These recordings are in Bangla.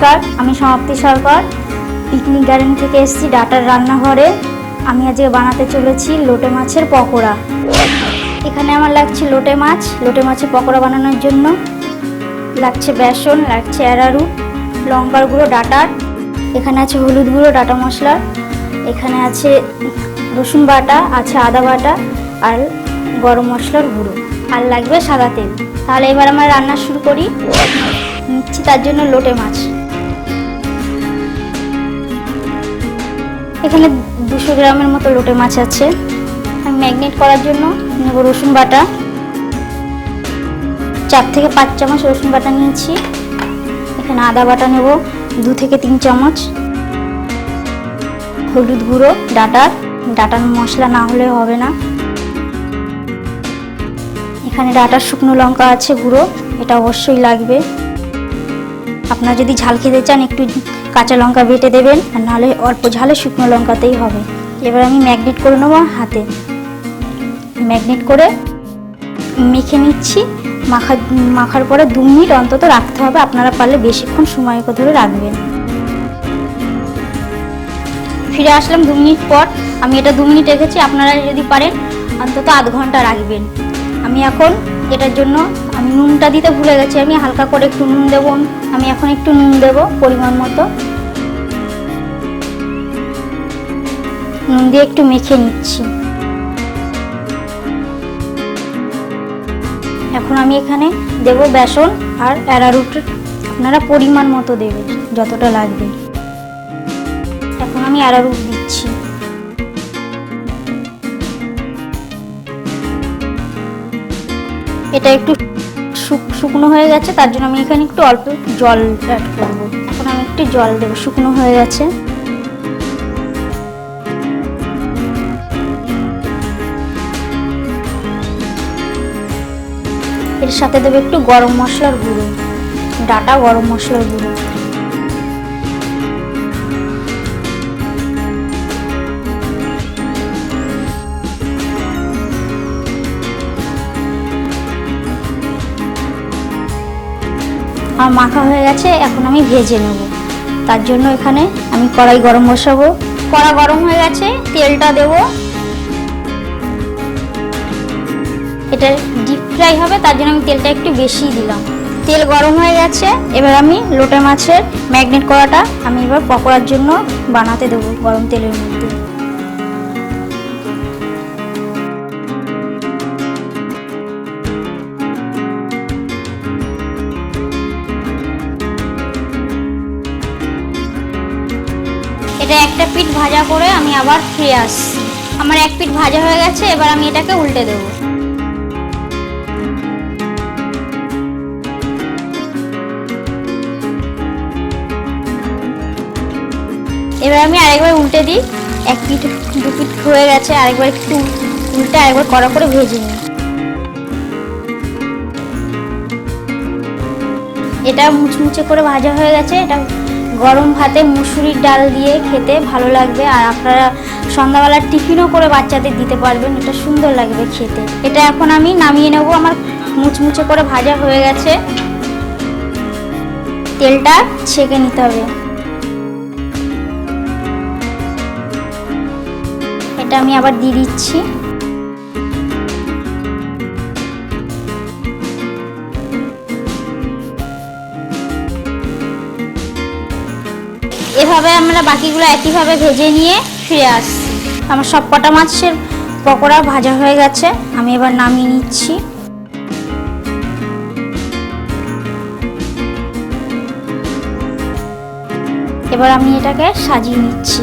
নমস্কার, আমি সমাপ্তি সরকার। পিকনিক গার্ডেন থেকে এসেছি ডাটার রান্নাঘরে। আমি আজকে বানাতে চলেছি লোটে মাছের পকোড়া। এখানে আমার লাগছে লোটে মাছ। লোটে মাছের পকোড়া বানানোর জন্য লাগছে বেসন, লাগছে অ্যারারুট লঙ্কার গুঁড়ো ডাটার এখানে আছে হলুদ গুঁড়ো, ডাটা মশলা। এখানে আছে রসুন বাটা, আছে আদা বাটা আর গরম মশলার গুঁড়ো। আর লাগবে সাদা তেল। তাহলে এবার আমরা রান্না শুরু করি। নিচ্ছি তার জন্য লোটে মাছ। এখানে দুশো গ্রামের মতো লোটে মাছ আছে। ম্যাগনেট করার জন্য নেব রসুন বাটা। চার থেকে পাঁচ চামচ রসুন বাটা নিয়েছি। এখানে আদা বাটা নেব, দু থেকে তিন চামচ। হলুদ গুঁড়ো, ডাটার। ডাটার মশলা না হলে হবে না। এখানে ডাটার শুকনো লঙ্কা আছে গুঁড়ো, এটা অবশ্যই লাগবে। আপনারা যদি ঝাল খেতে চান, একটু কাঁচা লঙ্কা বেটে দেবেন, আর নাহলে অল্প ঝালে শুকনো লঙ্কাতেই হবে। এবার আমি ম্যাগনেট করে নেব হাতে। ম্যাগনেট করে মেখে নিচ্ছি। মাখা, মাখার পরে দু মিনিট অন্তত রাখতে হবে। আপনারা পারলে বেশিক্ষণ সময় ধরে রাখবেন। ফিরে আসলাম দু মিনিট পর। আমি এটা দু মিনিট রেখেছি। আপনারা যদি পারেন, অন্তত আধ ঘণ্টা রাখবেন। আমি এখন এটার জন্য আমি নুনটা দিতে ভুলে গেছি। আমি হালকা করে একটু নুন দেবো। আমি এখন একটু নুন দেবো পরিমাণ মতো। নুন দিয়ে একটু মেখে নিচ্ছি। এখন আমি এখানে দেব বেসন আর অ্যারারুট। আপনারা পরিমাণ মতো দেবেন, যতটা লাগবে। এখন আমি অ্যারারুট দিচ্ছি। এটা একটু শুক- শুকনো হয়ে গেছে, তার জন্য আমি এখানে একটু অল্প জল অ্যাড করব। এখন আমি একটু জল দেবো, শুকনো হয়ে গেছে। এর সাথে দেবো একটু গরম মশলার গুঁড়ো, ডাটা গরম মশলার গুঁড়ো। আমার মাখা হয়ে গেছে, এখন আমি ভেজে নেব। তার জন্য এখানে আমি কড়াই গরম বসাবো। কড়া গরম হয়ে গেছে, তেলটা দেব। এটা ডিপ ফ্রাই হবে, তার জন্য আমি তেলটা একটু বেশি দিলাম। তেল গরম হয়ে গেছে, এবার আমি লোটে মাছের ম্যাগনেট করাটা আমি এবার পকোড়ার জন্য বানাতে দেবো, গরম তেলের মধ্যে। এটা একটা পিঠ ভাজা করে আমি আবার ফিরে আসছি। আমার এক পিঠ ভাজা হয়ে গেছে, এবার আমি এটাকে উল্টে দেবো। এবার আমি আরেকবার উল্টে দিই। এক পিঠ, দু পিঠ হয়ে গেছে, আরেকবার একটু উল্টে, আরেকবার কড়া করে ভেজে নিই। এটা মুচমুচে করে ভাজা হয়ে গেছে, এটা গরম ভাতে মুসুরির ডাল দিয়ে খেতে ভালো লাগবে আর আপনারা সন্ধ্যাবেলার টিফিনও করে বাচ্চাদের দিতে পারবেন, এটা সুন্দর লাগবে খেতে। এটা এখন আমি নামিয়ে নেব, আমার মুচমুচে করে ভাজা হয়ে গেছে। তেলটা ছেঁকে নিতে হবে। এটা আমি আবার দিয়ে দিচ্ছি। এভাবে আমরা বাকিগুলো একইভাবে ভেজে নিয়ে ফিরে আসছি। আমার সব কটা মাছের পকোড়া ভাজা হয়ে গেছে, আমি এবার নামিয়ে নিচ্ছি। এবার আমি এটাকে সাজিয়ে নিচ্ছি।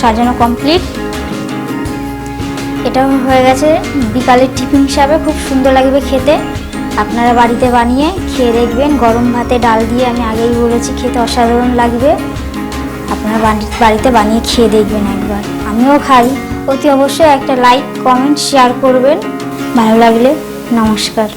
সাজানো কমপ্লিট এটা হয়ে গেছে বিকালের টিফিন হিসাবে খুব সুন্দর লাগবে খেতে। আপনারা বাড়িতে বানিয়ে খেয়ে দেখবেন। গরম ভাতে ডাল দিয়ে আমি আগেই বলেছি খেতে অসাধারণ লাগবে। আপনারা বাড়ি- বাড়িতে বানিয়ে খেয়ে দেখবেন একবার। আমিও খাই। অতি অবশ্যই একটা লাইক কমেন্ট শেয়ার করবেন। ভালো লাগলে নমস্কার।